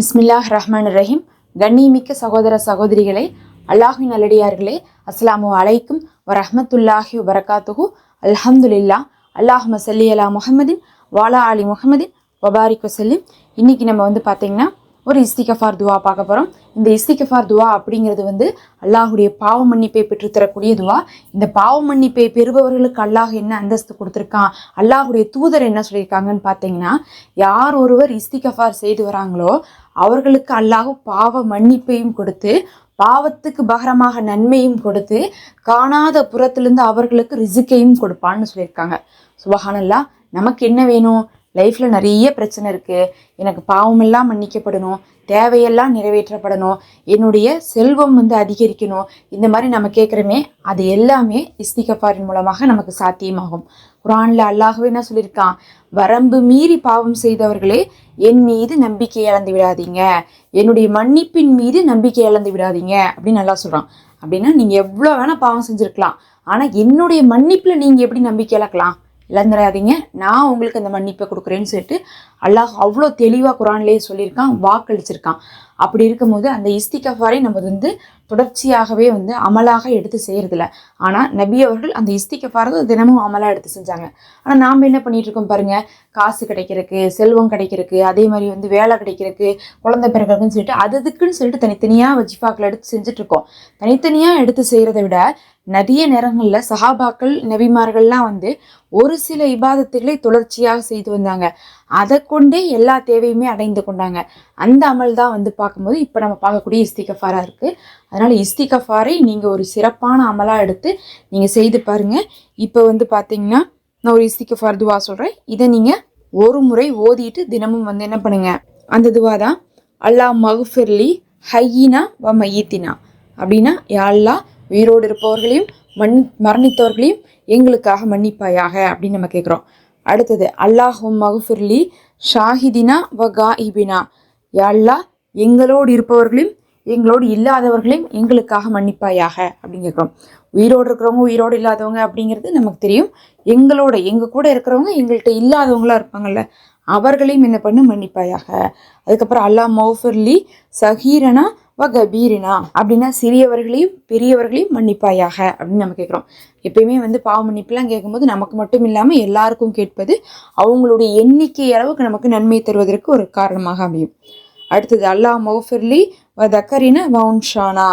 பிஸ்மில்லாஹ் ரஹ்மான் ரஹீம் கண்ணியமிக்க சகோதர சகோதரிகளே அல்லாஹின் நல்லடியார்களே அஸ்லாமு அலைக்கும் வரஹ்மத்துல்லாஹி வபரகாத்துஹு. அல்ஹம்துலில்லா அல்லாஹும சல்லி அலா முஹம்மதின் வாலா அலி முஹம்மதின் வபாரிக் வசல்லிம் இன்னைக்கு நம்ம வந்து பார்த்தீங்கன்னா ஒரு இஸ்திகஃபார் துவா பார்க்க போகிறோம் இந்த இஸ்திகஃபார் துவா அப்படிங்கிறது வந்து அல்லாஹுடைய பாவ மன்னிப்பை பெற்றுத்தரக்கூடிய துவா. இந்த பாவ மன்னிப்பை பெறுபவர்களுக்கு அல்லாஹ் என்ன அந்தஸ்து கொடுத்துருக்கான்? அல்லாஹுடைய தூதர் என்ன சொல்லியிருக்காங்கன்னு பார்த்தீங்கன்னா யார் ஒருவர் இஸ்திகஃபார் செய்து வராங்களோ அவர்களுக்கு அல்லாஹ் பாவ மன்னிப்பையும் கொடுத்து பாவத்துக்கு பகரமாக நன்மையும் கொடுத்து காணாத புறத்திலிருந்து அவர்களுக்கு ரிசுக்கையும் கொடுப்பான்னு சொல்லியிருக்காங்க. சுபஹானல்லா நமக்கு என்ன வேணும்? லைஃப்பில் நிறைய பிரச்சனை இருக்குது எனக்கு பாவமெல்லாம் மன்னிக்கப்படணும். தேவையெல்லாம் நிறைவேற்றப்படணும். என்னுடைய செல்வம் வந்து அதிகரிக்கணும். இந்த மாதிரி நம்ம கேட்குறோமே அது எல்லாமே இஸ்திகஃபாரின் மூலமாக நமக்கு சாத்தியமாகும். குரானில் அல்லாஹவே என்ன சொல்லியிருக்கான்? வரம்பு மீறி பாவம் செய்தவர்களே என் மீது நம்பிக்கை இழந்து விடாதீங்க. என்னுடைய மன்னிப்பின் மீது நம்பிக்கை இழந்து விடாதீங்க அப்படின்னு நல்லா சொல்கிறான் அப்படின்னா நீங்கள் எவ்வளோ வேணால் பாவம் செஞ்சுருக்கலாம். ஆனால் என்னுடைய மன்னிப்பில் நீங்கள் எப்படி நம்பிக்கை இழக்கலாம்? இழந்துடாதீங்க நான் உங்களுக்கு அந்த மன்னிப்பை கொடுக்குறேன்னு சொல்லிட்டு அல்லாஹ் அவ்வளோ தெளிவாக குரான்லேயே சொல்லியிருக்கான் வாக்களிச்சிருக்கான். அப்படி இருக்கும்போது அந்த இஸ்திகஃபாரை நம்ம வந்து தொடர்ச்சியாகவே வந்து அமலாக எடுத்து செய்கிறதில்ல ஆனால் நபி அவர்கள் அந்த இஸ்திகஃபாரை தினமும் அமலாக எடுத்து செஞ்சாங்க. ஆனால் நாம் என்ன பண்ணிட்டு இருக்கோம் பாருங்க. காசு கிடைக்கிறதுக்கு செல்வம் கிடைக்கிறதுக்கு அதே மாதிரி வந்து வேலை கிடைக்கிறதுக்கு குழந்தை பிறகுன்னு சொல்லிட்டு அது அதுக்குன்னு சொல்லிட்டு தனித்தனியாக வஜிஃபாக்கள் எடுத்து செஞ்சுட்டு இருக்கோம். தனித்தனியாக எடுத்து செய்கிறத விட நிறைய நேரங்களில் சஹாபாக்கள் நபிமார்கள்லாம் வந்து ஒரு சில இபாதத்துகளை தொடர்ச்சியாக செய்து வந்தாங்க. அதை கொண்டே எல்லா தேவையுமே அடைந்து கொண்டாங்க. அந்த அமல் தான் வந்து பார்க்கும்போது இப்போ நம்ம பார்க்கக்கூடிய இஸ்திகஃபாராக இருக்குது அதனால் இஸ்திகஃபாரை நீங்கள் ஒரு சிறப்பான அமலாக எடுத்து நீங்கள் செய்து பாருங்கள் இப்போ வந்து பார்த்தீங்கன்னா நான் ஒரு இஸ்திகஃபார் துவா சொல்கிறேன் இதை நீங்கள் ஒரு முறை ஓதிட்டு தினமும் வந்து என்ன பண்ணுங்கள் அந்த துவா தான் அல்லாஹ் மகுஃபிர்லி ஹையினா வ மையத்தினா. அப்படின்னா யாழ்லா உயிரோடு இருப்பவர்களையும் மண் மரணித்தவர்களையும் எங்களுக்காக மன்னிப்பாயாக. அப்படின்னு நம்ம கேட்குறோம் அடுத்தது அல்லாஹ் மகுஃபிர்லி ஷாஹிதினா வ காஹிபினா யா அல்லாஹ் எங்களோடு இருப்பவர்களையும் எங்களோடு இல்லாதவர்களையும் எங்களுக்காக மன்னிப்பாயாக அப்படின்னு கேட்குறோம். உயிரோடு இருக்கிறவங்க உயிரோடு இல்லாதவங்க அப்படிங்கிறது நமக்கு தெரியும். எங்களோட எங்கள் கூட இருக்கிறவங்க எங்கள்கிட்ட இல்லாதவங்களா இருப்பாங்கல்ல அவர்களையும் என்ன பண்ணு மன்னிப்பாயாக. அதுக்கப்புறம் அல்லாஹ் மௌஃபர்லி சஹீரனா வ கபீரினா அப்படின்னா சிறியவர்களையும் பெரியவர்களையும் மன்னிப்பாயாக அப்படின்னு நம்ம கேட்குறோம் எப்பயுமே வந்து பாவ மன்னிப்புலாம் கேட்கும்போது நமக்கு மட்டும் இல்லாமல் எல்லாருக்கும் கேட்பது அவங்களுடைய எண்ணிக்கை அளவுக்கு நமக்கு நன்மை தருவதற்கு ஒரு காரணமாக அமையும். அடுத்தது அல்லாஹ் மௌஃபிர்லி வ தக்கரின வவுன்ஷானா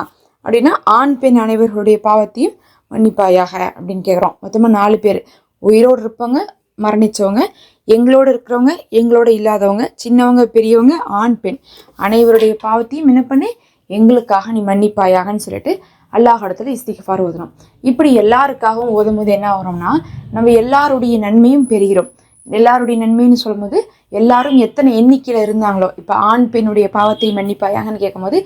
அப்படின்னா ஆண் பெண் அனைவர்களுடைய பாவத்தையும் மன்னிப்பாயாக அப்படின்னு கேட்குறோம் மொத்தமாக நாலு பேர். உயிரோடு இருப்பவங்க மரணித்தவங்க எங்களோடு இருக்கிறவங்க எங்களோட இல்லாதவங்க சின்னவங்க பெரியவங்க ஆண் பெண் அனைவருடைய பாவத்தையும் என்ன பண்ணி எங்களுக்காக நீ மன்னிப்பாயாகன்னு சொல்லிட்டு அல்லாஹ் இடத்துல இஸ்திகஃபார் ஓதணும். இப்படி எல்லாருக்காகவும் ஓதும் போது என்ன ஆகிறோம்னா நம்ம எல்லாருடைய நன்மையும் பெறுகிறோம். எல்லாருடைய நன்மைன்னு சொல்லும்போது எல்லாரும் எத்தனை எண்ணிக்கையில் இருந்தாங்களோ இப்போ ஆண் பெண்ணுடைய பாவத்தை மன்னிப்பாயாகன்னு கேட்கும்போது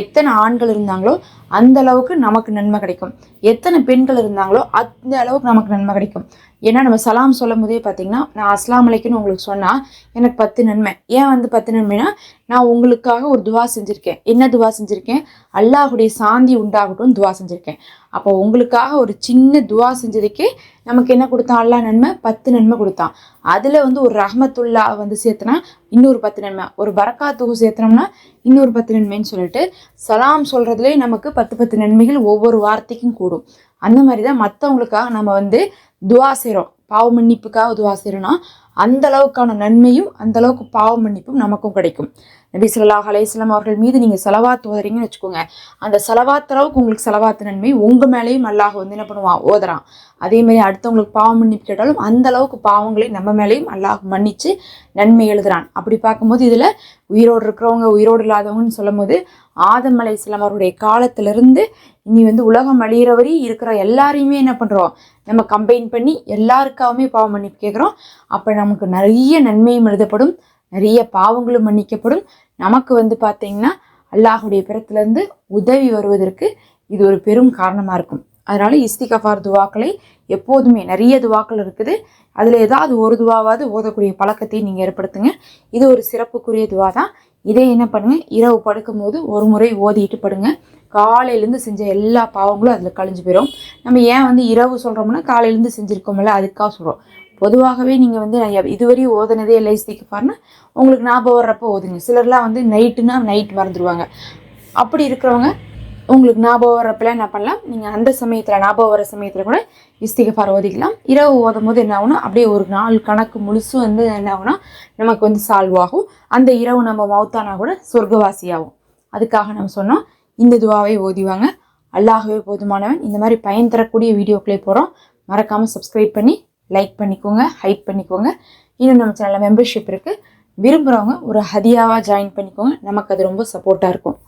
எத்தனை ஆண்கள் இருந்தாங்களோ அந்த அளவுக்கு நமக்கு நன்மை கிடைக்கும். எத்தனை பெண்கள் இருந்தாங்களோ அந்த அளவுக்கு நமக்கு நன்மை கிடைக்கும். ஏன்னா நம்ம சலாம் சொல்லும் போதே பார்த்தீங்கன்னா நான் அஸ்லாம் அலைக்குன்னு உங்களுக்கு சொன்னால் எனக்கு பத்து நன்மை. ஏன் வந்து பத்து நன்மைனா நான் உங்களுக்காக ஒரு துவா செஞ்சுருக்கேன். என்ன துவா செஞ்சுருக்கேன்? அல்லாஹுடைய சாந்தி உண்டாகட்டும் துவா செஞ்சுருக்கேன். அப்போ உங்களுக்காக ஒரு சின்ன துவா செஞ்சதுக்கே நமக்கு என்ன கொடுத்தான்? அல்லா நன்மை பத்து நன்மை கொடுத்தான். அதில் வந்து ஒரு ரஹமத்துல்லா வந்து சேர்த்தனா இன்னொரு பத்து நன்மை. ஒரு பரக்காத்துகு சேர்த்தனோம்னா இன்னொரு பத்து நன்மைன்னு சொல்லிட்டு சலாம் சொல்கிறதுலே நமக்கு பத்து பத்து நன்மைகள் ஒவ்வொரு வார்த்தைக்கும் கூடும். அந்த மாதிரி தான் மற்றவங்களுக்காக நம்ம வந்து துவா செய்கிறோம் பாவ மன்னிப்புக்காக துவா செய்கிறோன்னா அந்த அளவுக்கான நன்மையும் அந்த அளவுக்கு பாவ மன்னிப்பும் நமக்கும் கிடைக்கும். நபி சொல்லாஹ் அலையம் அவர்கள் மீது நீங்கள் செலவாத்து ஓதுறீங்கன்னு வச்சுக்கோங்க. அந்த செலவாத்து அளவுக்கு உங்களுக்கு செலவாத்து நன்மை உங்கள் மேலேயும் அல்லாஹ் வந்து என்ன பண்ணுவான் ஓதுறான். அதே மாதிரி அடுத்தவங்களுக்கு பாவம் மன்னிப்பு கேட்டாலும் அந்த அளவுக்கு பாவங்களை நம்ம மேலேயும் அல்லாஹ் மன்னிச்சு நன்மை எழுதுறான். அப்படி பார்க்கும்போது இதில் உயிரோடு இருக்கிறவங்க உயிரோடு இல்லாதவங்கன்னு சொல்லும் போது ஆதம் அலை அவருடைய காலத்திலிருந்து இனி வந்து உலகம் அழியிற வரை இருக்கிற எல்லாரையுமே என்ன பண்ணுறோம் நம்ம கம்பைன் பண்ணி எல்லாருக்காகவுமே பாவம் மன்னிப்பு கேட்குறோம். அப்போ நம்ம நமக்கு நிறைய நன்மையும் எழுதப்படும் நிறைய பாவங்களும் மன்னிக்கப்படும். நமக்கு வந்து பார்த்தீங்கன்னா அல்லாஹுடைய பிறத்துலேருந்து உதவி வருவதற்கு இது ஒரு பெரும் காரணமாக இருக்கும். அதனால இஸ்திகஃபார் துவாக்களை எப்போதுமே நிறைய துவாக்கள் இருக்குது. அதில் ஏதாவது ஒரு துவாவாவது ஓதக்கூடிய பழக்கத்தை நீங்கள் ஏற்படுத்துங்க. இது ஒரு சிறப்புக்குரிய துவா தான். இதே என்ன பண்ணுங்கள் இரவு படுக்கும்போது ஒரு முறை ஓதிட்டு படுங்க. காலையிலேருந்து செஞ்ச எல்லா பாவங்களும் அதில் கழிஞ்சு போயிடும் நம்ம ஏன் வந்து இரவு சொல்கிறோம்னா காலையிலேருந்து செஞ்சுருக்கோம்ல அதுக்காக சொல்கிறோம் பொதுவாகவே நீங்கள் வந்து நான் இதுவரையும் ஓதுனதே இல்லை பாருன்னா உங்களுக்கு ஞாபகம் வர்றப்போ ஓதுங்க. சிலர்லாம் வந்து நைட்டுனா நைட் மறந்துடுவாங்க அப்படி இருக்கிறவங்க உங்களுக்கு ஞாபகம் வரப்பெல்லாம் என்ன பண்ணலாம்? நீங்கள் அந்த சமயத்தில் ஞாபகம் வர சமயத்தில் கூட இஸ்திகஃபார் ஓதிக்கலாம். இரவு ஓதும் போது என்ன ஆகும்னா அப்படியே ஒரு நாள் கணக்கு முழுசும் வந்து என்ன ஆகும்னா நமக்கு வந்து சால்வ் ஆகும். அந்த இரவு நம்ம மௌத்தானா கூட சொர்க்கவாசி ஆகும். அதுக்காக நம்ம சொன்னோம் இந்த துவாவை ஓதிவாங்க. அல்லாகவே போதுமானவன். இந்த மாதிரி பயன் தரக்கூடிய வீடியோக்களே போகிறோம் மறக்காமல் சப்ஸ்கிரைப் பண்ணி லைக் பண்ணிக்கோங்க ஹைப் பண்ணிக்கோங்க. இன்னும் நம்ம சேனலில் மெம்பர்ஷிப் இருக்குது விரும்புகிறவங்க ஒரு ஹதியாவாக ஜாயின் பண்ணிக்கோங்க. நமக்கு அது ரொம்ப சப்போர்ட்டாக இருக்கும்.